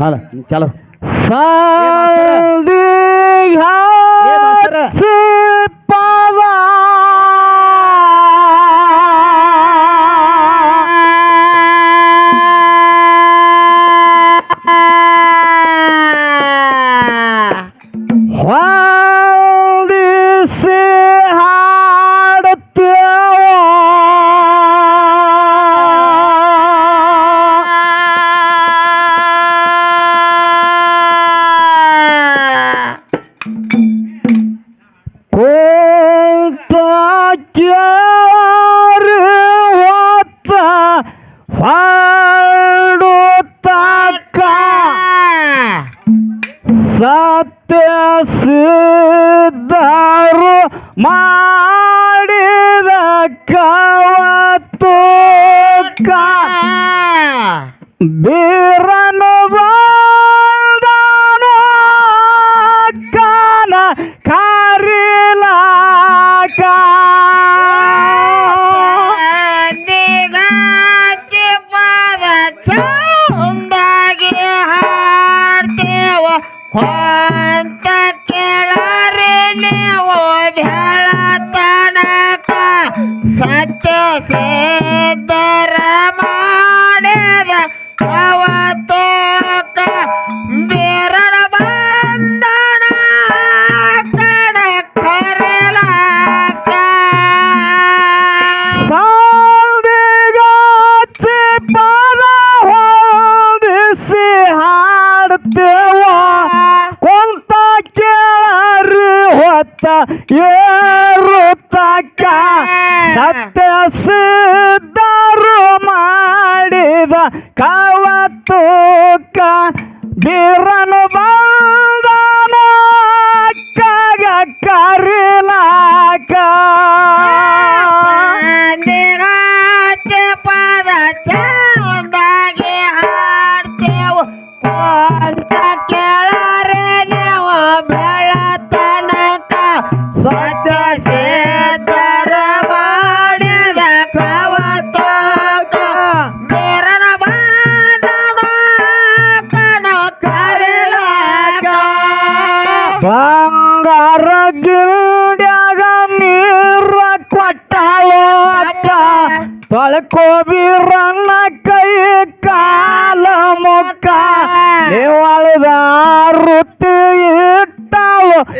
हाला चलो। साल ஏ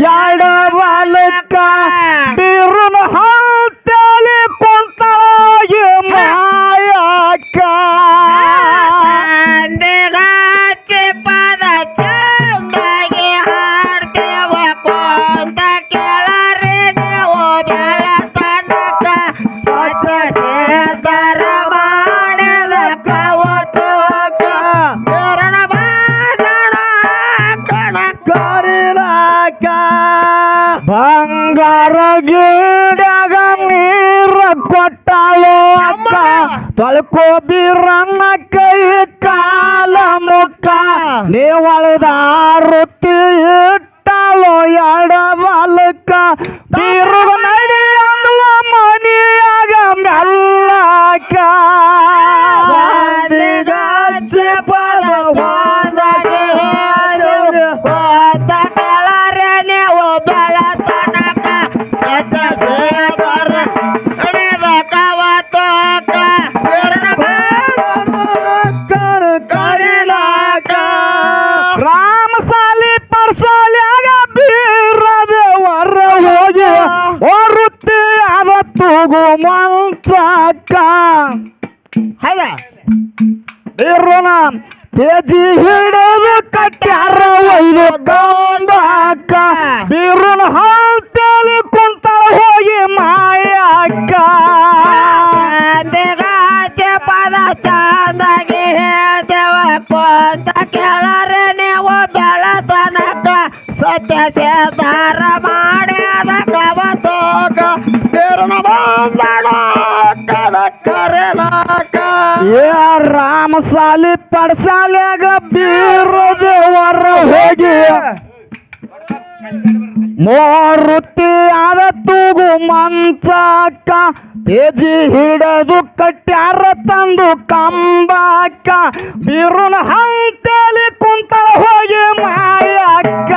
ಯಾಡ ಬಾಲಕ কবির ಸತ್ಯ ಸೇತಾರ ಮಾಡ್ಯಾದ ಕವತೋಗ ತಿರುಣ ಕರೆಲಾಕ ಏ ರಾಮ ಸಾಲಿ ಪಡ್ಸಾಲ್ಯಾಗ ಬೀರ ದೇವರ ಹೋಗಿ ಮೂರು ಆದ ತೂಗು ಮಂಚಕ್ಕ ಕೆಜಿ ಹಿಡದು ಕಟ್ಯಾರ ತಂದು ಕಂಬಾಕ ಬೀರುನ ಹಂತಲಿ ಕುಂತ ಹೋಗಿ ಮಾಯಕ್ಕ.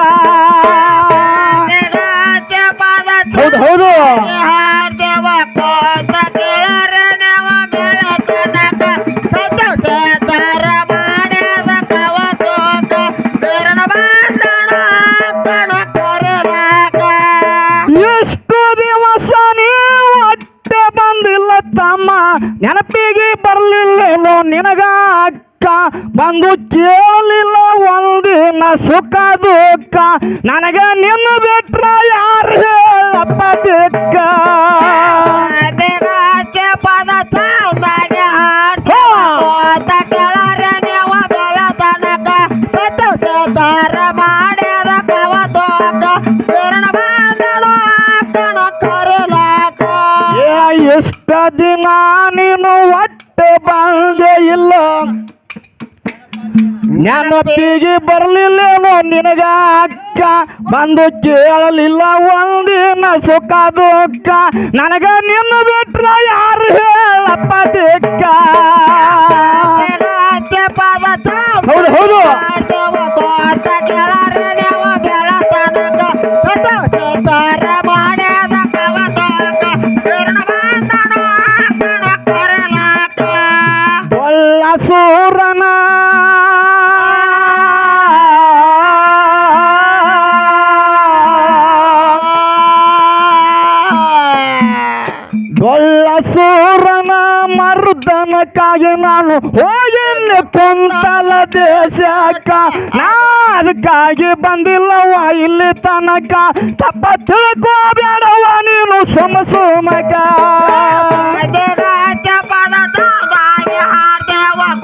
ಹೌದು ಹೌದು. ಪದ ಚಂದಾಗ ಹಾಡ ಕೆಳರ ನೀವು ಬೆಳ ತನಕ ಸತ್ತು ಸದಾರ ಮಾಡ್ಯದ ಕವ ತೋಕ ಕಿರಣ ಇಷ್ಟ ದಿನ ನೀನು ಒಟ್ಟು ಬಂದೆ ಇಲ್ಲ. ನೆನಪಿಗೆ ಬರ್ಲಿಲ್ಲೇನೋ ನಿನಗ ದುಃಖ ಬಂದು ಕೇಳಲಿಲ್ಲ ಒಂದಿನ ಸುಖ ದುಃಖ. ನನಗ ನಿನ್ನ ಬಿಟ್ರ ಯಾರು ಹೇಳಪ್ಪ ದಿಕ್ಕ ಅದಕ್ಕಾಗಿ ನಾನು ಹೋಗಿನ ಕುಂತಲ ದೇಶಕ್ಕ. ಅದಕ್ಕಾಗಿ ಬಂದಿಲ್ಲವ ಇಲ್ಲಿ ತನಕ. ತಪ್ಪ ತಿಳ್ಕೋಬೇಡವ ನೀನು ಸುಮ ಸುಮಗ.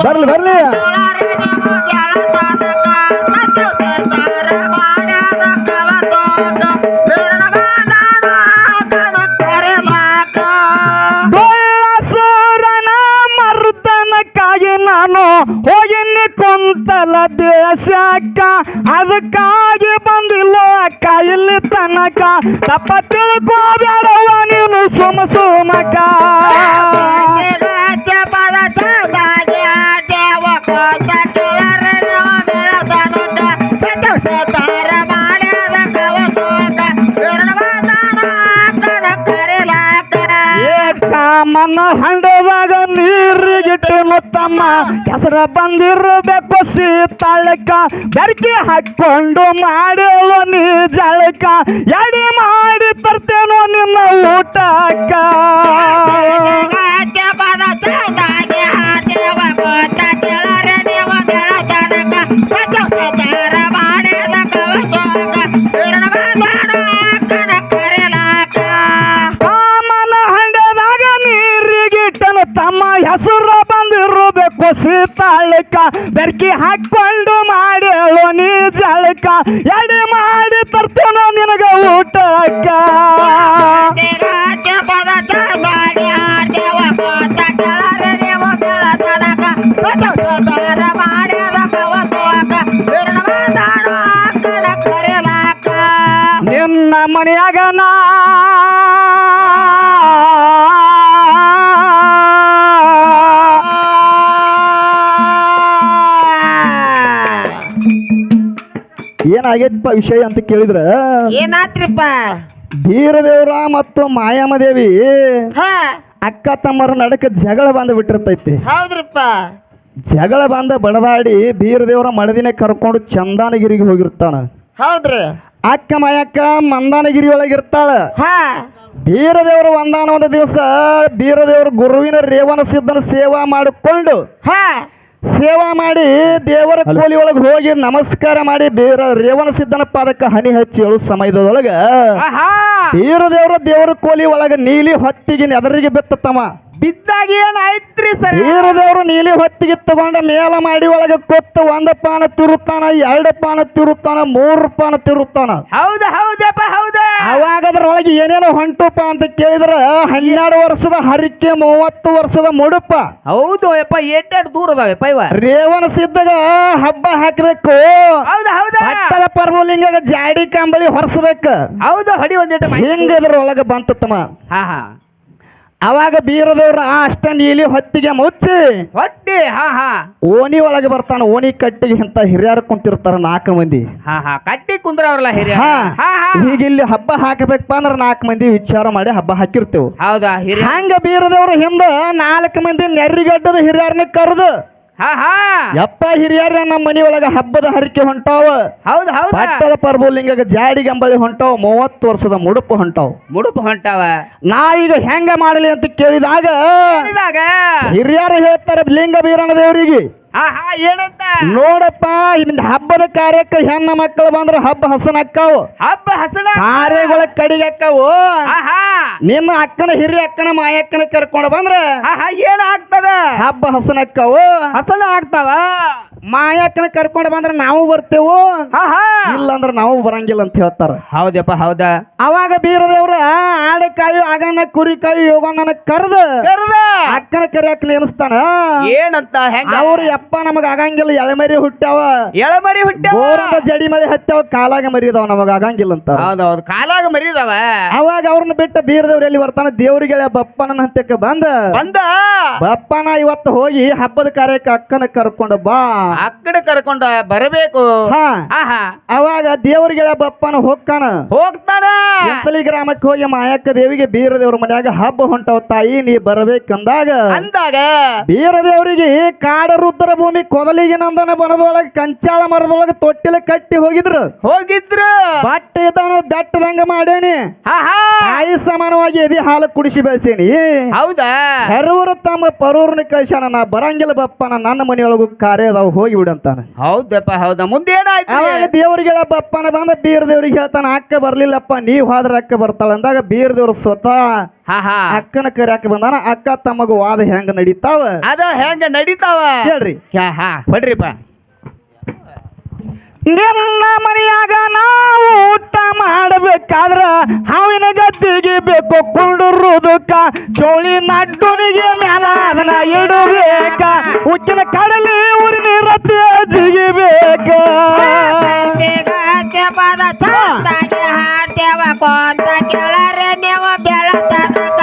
ಬರ್ಲಿ ಬರ್ಲಿ. ತಲ ದೇಶಕ್ಕ ಅದಕ್ಕಾಗಿ ಬಂದಿಲ್ಲ ಅಕ್ಕ. ಇಲ್ಲಿ ತನಕ ತಪ್ಪ ತಿಳ್ಕೋಬೇಡವ ನೀನು ಸುಮ ಸುಮಕ ತಮ್ಮ ಹೆಸರ ಬಂದಿರಬೇಕು ಸೀತಾಳಕ ಬೆರಕಿ ಹಾಕೊಂಡು ಮಾಡೇಳು ನೀ ಜಳಕ. ಎಡೆ ಮಾಡಿ ತರ್ತೇನೋ ನಿನ್ನ ಊಟಕ್ಕ ಏನಾಗೈತಪ್ಪ ವಿಷಯ ಅಂತ ಕೇಳಿದ್ರೆ ಏನಾತ್ರಿಪ್ಪ? ಧೀರದೇವ್ರ ಮತ್ತು ಮಾಯಾಮದೇವಿ ಅಕ್ಕ ತಮ್ಮರ ನಡಕ ಜಗಳ ಬಂದು ಬಿಟ್ಟಿರ್ತೈತಿ. ಹೌದ್ರಪ್ಪ. ಜಗಳ ಬಂದ ಬಡದಾಡಿ ಬೀರದೇವ್ರ ಮಡದಿನ ಕರ್ಕೊಂಡು ಚಂದಾನಗಿರಿಗೆ ಹೋಗಿರ್ತಾನ ಹೌದ್ರಿ. ಅಕ್ಕ ಮಾಯಕ್ಕ ಮಂದಾನಗಿರಿ ಒಳಗಿರ್ತಾಳ ಹಾ. ಬೀರದೇವರು ಒಂದಾನ ಒಂದು ದಿವಸ ಬೀರದೇವರು ಗುರುವಿನ ರೇವಣ ಸಿದ್ಧನ ಸೇವಾ ಮಾಡಿಕೊಂಡು ಹಾ. ಸೇವಾ ಮಾಡಿ ದೇವರ ಕೋಲಿ ಒಳಗೆ ಹೋಗಿ ನಮಸ್ಕಾರ ಮಾಡಿ ಬೇರ ರೇವಣ ಸಿದ್ಧನ ಪಾದಕ್ಕೆ ಹನಿ ಹಚ್ಚಿ ಹೇಳು ಸಮಯದೊಳಗ ಆಹಾ. ಬೀರದೇವರ ದೇವರ ಕೋಲಿ ಒಳಗೆ ನೀಲಿ ಹೊತ್ತಿಗೆ ನೆದರಿಗೆ ಬೆತ್ತತ್ತಮ್ಮ ಬಿದ್ದಾಗ ಏನಾಯ್ತ್ರಿ ಸರ್? ಬೀರದೇವರು ನೀಲಿ ಹೊತ್ತಿಗೆ ತಗೊಂಡ ಮೇಲ ಮಾಡಿ ಒಳಗೆ ಕೊತ್ತು ಒಂದ ಪಾನ ತಿರುತ್ತಾನ ಎರಡು ಪಾನ ತಿರುತ್ತಾನ ಮೂರು ಪಾನ ತಿರುತ್ತಾನ. ಹೌದ ಹೌದಪ್ಪ ಹೌದ. ಅವಾಗ ಅದ್ರೊಳಗೆ ಏನೇನೋ ಹೊಂಟುಪ ಅಂತ ಕೇಳಿದ್ರ ಹನ್ನೆರಡು ವರ್ಷದ ಹರಿಕೆ ಮೂವತ್ತು ವರ್ಷದ ಮುಡುಪ. ಹೌದು ಯಪ್ಪ ಏಟೆಡ್ ದೂರ ಅದಾವಪ್ಪ ಇವ. ರೇವಣ ಸಿದ್ಧಗ ಹಬ್ಬ ಹಾಕ್ಬೇಕು. ಹೌದ ಹೌದ. ಪಟ್ಟದ ಪರ್ವಲಿಂಗ ಜಾಡಿ ಕಂಬಳಿ ಹೊರಸಬೇಕು. ಹೌದು ಹೊಡಿ ಒಂದೇಟ ಹಿಂಗ ಇದ್ರೊಳಗೆ ಬಂತು ತಮ್ಮ. ಹಾ ಹಾ. ಅವಾಗ ಬೀರದವ್ರು ಆ ಅಷ್ಟ ನೀಲಿ ಹೊತ್ತಿಗೆ ಮುಚ್ಚಿ ಹೊಟ್ಟಿ ಹಾ ಹಾ. ಓಣಿ ಒಳಗೆ ಬರ್ತಾನ ಓಣಿ ಕಟ್ಟಿಗೆ ಅಂತ ಹಿರಿಯರು ಕುಂತಿರ್ತಾರ ನಾಲ್ಕು ಮಂದಿ. ಹಾ ಹಾ. ಕಟ್ಟಿ ಕುಂದ್ರವ್ರಲ್ಲ ಹಿರಿಯ ಹಾ. ಹಾ ಹಾ. ಈಗ ಇಲ್ಲಿ ಹಬ್ಬ ಹಾಕಬೇಕಪ್ಪ ಅಂದ್ರೆ ನಾಲ್ಕು ಮಂದಿ ವಿಚಾರ ಮಾಡಿ ಹಬ್ಬ ಹಾಕಿರ್ತೇವೆ. ಹೌದಾ ಹಿರಿಯ ಹಂಗ ಬೀರದವ್ರ ಹಿಂದ ನಾಲ್ಕು ಮಂದಿ ನೆರ್ರಿಗಡ್ಡದ ಹಿರಿಯರ್ನ ಕರೆದು ಹಾ ಹಾ. ಯಪ್ಪ ಹಿರಿಯರ ನಮ್ಮ ಮನಿ ಒಳಗ ಹಬ್ಬದ ಹರಿಕೆ ಹೊಂಟಾವ. ಹೌದು ಹೌದು. ಪಟ್ಟದ ಪರ್ಬೋಲಿಂಗ ಜಾಡಿ ಗಂಬಳಿ ಹೊಂಟಾವ ಮೂವತ್ತು ವರ್ಷದ ಮುಡುಪು ಹೊಂಟಾವ. ಮುಡುಪು ಹೊಂಟಾವ. ನಾ ಈಗ ಹೆಂಗ ಮಾಡಲಿ ಅಂತ ಕೇಳಿದಾಗ. ಹಿರಿಯರು ಹೇಳ್ತಾರೆ ಲಿಂಗ ಬೀರಣ ದೇವರಿಗೆ ಏನಂತ? ನೋಡಪ್ಪ ಇನ್ ಹಬ್ಬದ ಕಾರ್ಯಕ್ಕೆ ಹೆಣ್ಣ ಮಕ್ಕಳು ಬಂದ್ರೆ ಹಬ್ಬ ಹಸನ ಅಕ್ಕಾವು. ಹಬ್ಬ ಹಸನ ಕಾರ್ಯಗಳ ಕಡಿಗೆ ಅಕ್ಕಾವು. ನಿಮ್ಮ ಅಕ್ಕನ ಹಿರಿಯ ಅಕ್ಕನ ಮಾಯಕ್ಕನ ಕರ್ಕೊಂಡು ಬಂದ್ರೆ ಏನ್ ಆಗ್ತದ? ಹಬ್ಬ ಹಸನ ಅಕ್ಕಾವು. ಹಸನ ಆಗ್ತಾವ? ಮಾಯಕ್ಕನ ಕರ್ಕೊಂಡು ಬಂದ್ರೆ ನಾವು ಬರ್ತೇವು. ಅಂದ್ರ ನಾವು ಬರಂಗಿಲ್ಲ ಅಂತ ಹೇಳ್ತಾರ. ಹೌದಪ್ಪ ಹೌದಾ? ಅವಾಗ ಬೀರದೇವ್ರ ಆಡಕಾಯಿ ಆಗನ ಕುರಿಕಾಯಿ ಯೋಗಣ್ಣನ ಕರೆದು. ಕರ್ದ? ಅಕ್ಕನ ಕರಿಯಾಕ ನೇಮಿಸ್ತಾನ ಏನಂತ ಹೆಂಗ? ಅವ್ರು ಯಪ್ಪ ನಮಗ ಆಗಂಗಿಲ್ಲ ಎಳಮರಿ ಹುಟ್ಟ್ಯಾವ. ಎಳಮರಿ ಹುಟ್ಟ್ಯಾವ? ಬೋರದ ಜಡಿ ಮರಿ ಹತ್ಯಾವ ಕಾಲಾಗ ಮರಿದಾವ ನಮಗ ಆಗಂಗಿಲ್ಲ ಅಂತ ಹೌದೌದು ಕಾಲಾಗ ಮರಿದಾವ? ಅವಾಗ ಅವ್ರನ್ನ ಬಿಟ್ಟ ಬೀರದೇವ್ರ ಎಲ್ಲಿ ಬರ್ತಾನ? ದೇವ್ರಿಗೆ ಬಪ್ಪನ ಹಂತಕ್ಕೆ ಬಂದ. ಬಂದ? ಬಪ್ಪನ ಇವತ್ತು ಹೋಗಿ ಹಬ್ಬದ ಕಾರ್ಯಕ್ಕೆ ಅಕ್ಕನ ಕರ್ಕೊಂಡು ಬಾ. ಅಕ್ಕನ ಕಡೆ ಕರ್ಕೊಂಡ ಬರಬೇಕು? ಅವಾಗ ದೇವ್ರಿಗೆ ಬಪ್ಪನ ಹೋಗ್ತಾನ ಹೋಗ್ತಾನ. ಇಂತಲಿ ಗ್ರಾಮಕ್ಕೆ ಹೋಗಿ ಮಾಯಕ್ಕ ದೇವಿಗೆ ಬೀರದೇವ್ರ ಮನ್ಯಾಗ ಹಬ್ಬ ಹೊಂಟವ ತಾಯಿ ನೀ ಬರಬೇಕಂದಾಗ. ಅಂದಾಗ? ಬೀರದೇವರಿಗೆ ಕಾಡ ರುದ್ರ ಭೂಮಿ ಕೊದಲಿಗೆ ನಂದನ ಬನದೊಳಗ ಕಂಚಾಳ ಮರದೊಳಗ ತೊಟ್ಟಿಲ ಕಟ್ಟಿ ಹೋಗಿದ್ರು. ಹೋಗಿದ್ರು. ಬಟ್ಟೆ ಇದ್ದವನು ದಟ್ಟದಂಗ ಮಾಡೇನಿ. ತಾಯಿ ಸಮಾನವಾಗಿ ಎದಿ ಹಾಲು ಕುಡಿಸಿ ಬೆಳೆಸೇನಿ. ಹೌದಾ? ಹೆರವರು ತಮ್ಮ ಪರೂರ್ನ ಕಳ್ಸ್ಯಾನ ನಾ ಬರಂಗಿಲ್ಲ ಬಪ್ಪನ ನನ್ನ ಮನೆಯೊಳಗು ಕಾರ್ಯ ಅದಾವ ಹೋಗಿ ಬಿಡಂತಾನ ಹೌದಪ್ಪ ಹೌದಾ? ಮುಂದೆ ಏನಾಯ್ತು ದೇವ್ರಿಗೆ ಬಪ್ಪನ ಬಂದ ಬೀರ್ ದೇವ್ರಿಗೆ ಹೇಳ್ತಾನ ಅಕ್ಕ ಬರ್ಲಿಲ್ಲಪ್ಪ ನೀವ್ ಹೋದ್ರ ಅಕ್ಕ ಬರ್ತಾಳ. ಅಂದಾಗ ಬೀರ್ ದೇವ್ರು ಸ್ವತಃ ಹಾ ಹಾ ಅಕ್ಕನ ಕರ್ಯಾಕ ಬಂದಾನ ಅಕ್ಕ ತಮ್ಮಗ ವಾದ ಹೆಂಗ ನಡೀತಾವ? ಅದ ಹೆಂಗ ನಡೀತಾವ? ಹೇಳ್ರಿ. ಹಾ ಹಾ ಹೊಡ್ರಿಪ್ಪ ನಿನ್ನ ಮನೆಯಾಗ ನಾವು ಊಟ ಮಾಡಬೇಕಾದ್ರ ಹಾವಿನ ಗದ್ದಿಗೆ ಬೇಕು ಕುಂಡುರುದಕ್ಕ, ಚೋಳಿ ನಡ್ಡುನಿಗೆ ಮ್ಯಾಲ ಅದನ್ನ ಇಡಬೇಕ. ಉಕ್ಕಿನ ಕಡಲಿ ಊರಿನ ರತಿ ಜಿಗಿಬೇಕ ಹಾಡ್ತೇವ ಕೊಂತ ಕೇಳರೆ ನೀವು ಬೆಳತನಕ.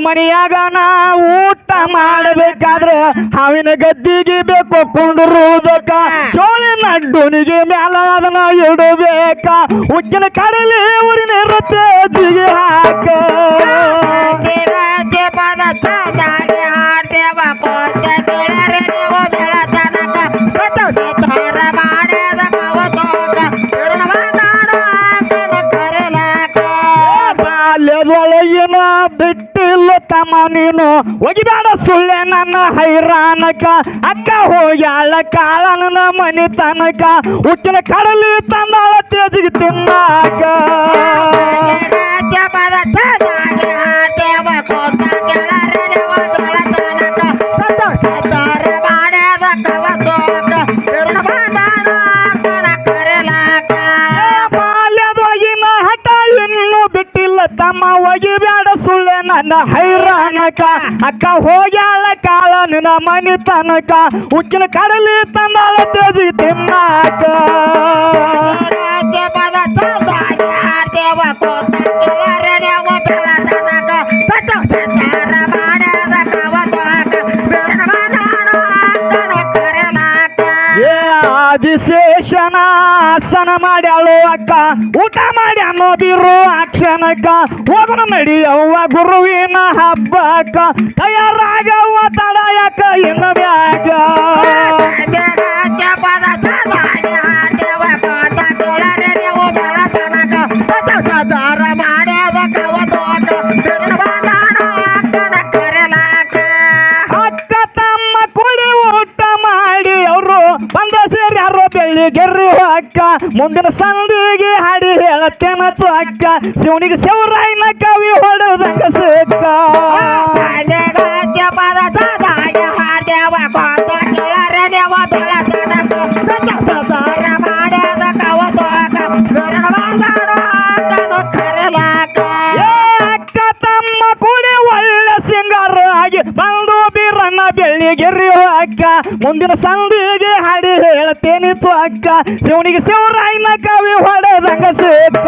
ಮನೆಯಾಗ ನಾ ಊಟ ಮಾಡಬೇಕಾದ್ರೆ ಹಾವಿನ ಗದ್ದಿಗೆ ಬೇಕು ಕುಂಡ್ರುವುದಕ್ಕ ಚೋಳಿ ನಡ್ಡುನಿಗೆ ಮ್ಯಾಲ ಅದನ್ನ ಇಡಬೇಕ. ಉಕ್ಕಿನ ಕಡಲಿ ಊರಿನ ಇರುತ್ತೆ ಜಿಗಿ ಹಾಕ. ಹಾಡ್ತೇವ ಕೊಂತ ಬಿಟ್ಟಿಲ್ಲ ತಮ್ಮ ನೀನು. ಒಗಿಬೇಡ ಸುಳ್ಳೆ ನನ್ನ ಹೈರಾಣಕ ಅಕ್ಕ ಹೋಗ್ಯಾಳ ಕಾಳನ ಮನೆ ತನಕ. ಉಕ್ಕಿನ ಕಡಲಿ ತಂದಾಳ ತೇಜಿಗೆ ತಿನ್ನಾಕ ನನ್ನ ಹೈರಾಣಕ, ಅಕ್ಕ ಹೋಗ್ಯಾಳ ಕಾಳ ನಿನ್ನ ಮನಿ ತನಕ. ಉಕ್ಕಿನ ಕಡಲಿ ತಂದಾಳ ತೇಜಿಗೆ ತಿನ್ನಾಕ. ಆದಿಶೇಷನ ಆಸನ ಮಾಡ್ಯಾಳು ಅಕ್ಕ. ಊಟ ಮಾಡ್ಯಾನೋ ಬಿರು ಅಕ್ಷಣಕ್ಕ ಹೋಗಣ ನಡಿಯವ್ವ ಗುರುವಿನ ಹಬ್ಬಕ್ಕ, ತಯಾರಾಗವ್ವ ತಡಯಕ ಇನ್ನು ಬ್ಯಾಗ. ಅಕ್ಕ ತಮ್ಮ ಕುಡಿ ಊಟ ಮಾಡಿ, ಅವರು ಬಂದ ಸೇರಿ ಬೆಳ್ಳಿ ಗೆರ್ರಿ ಅಕ್ಕ ಮುಂದಿನ ಸಂದಿಗೆ ಹಾಡಿ ಹೇಳತ್ತೇನ ಅಕ್ಕ ಶಿವನಿಗೆ ಶಿವರಾಯನ ಕವಿ ಹೊಡೆದಂಗ ಸಿಕ್ಕ. ತಮ್ಮ ಕುಡಿ ಒಳ್ಳೆ ಸಿಂಗಾರ ಆಗಿ ಬಂದು ಬೀರಣ್ಣ ಬೆಳ್ಳಿಗೆರಿ ಅಕ್ಕ. ಮುಂದಿನ ಸಂದಿಗೆ ಹಾಡಿ ಹೇಳ್ತೇನಿತ್ತು ಅಕ್ಕ. ಶಿವನಿಗೆ ಶಿವರಾಯನ ಕವಿ ಹೊಡೆದಂಗ ಸಿಕ್ಕ